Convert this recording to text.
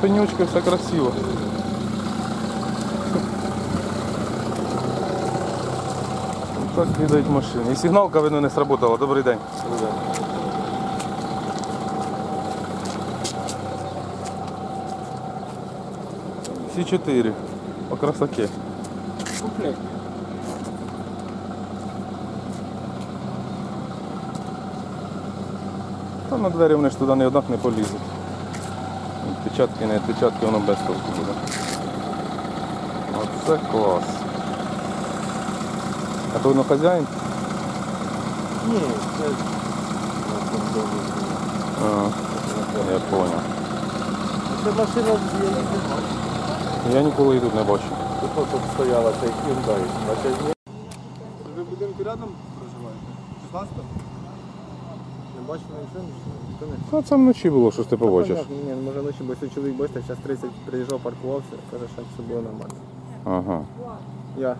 пенючка, все красиво. Так їдають машини. І сигналка, видно, не сработала. Добрий день. Всі чотири. По красоті. Комплект. Та на двері вони ж туди ні однак не полізуть. Відпечатки, не відпечатки, воно без толку буде. Оце клас. А то воно хазяїн? Ні, це А, я зрозумів. Це машина я не знаю. Я ніколи її тут не бачив. Тут тут стояла цей Hyundai. Бачиш, ні? Ви в будинку рядом проживаєте? 16 Не бачили нічого, нічого, ніхто не Та це вночі було, що ж ти побачиш. Понятно, Ні, ну, може ночі, бо якщо чоловік бачите, зараз 30 приїжджав, паркувався, каже, що все було нормально. Ага. Я.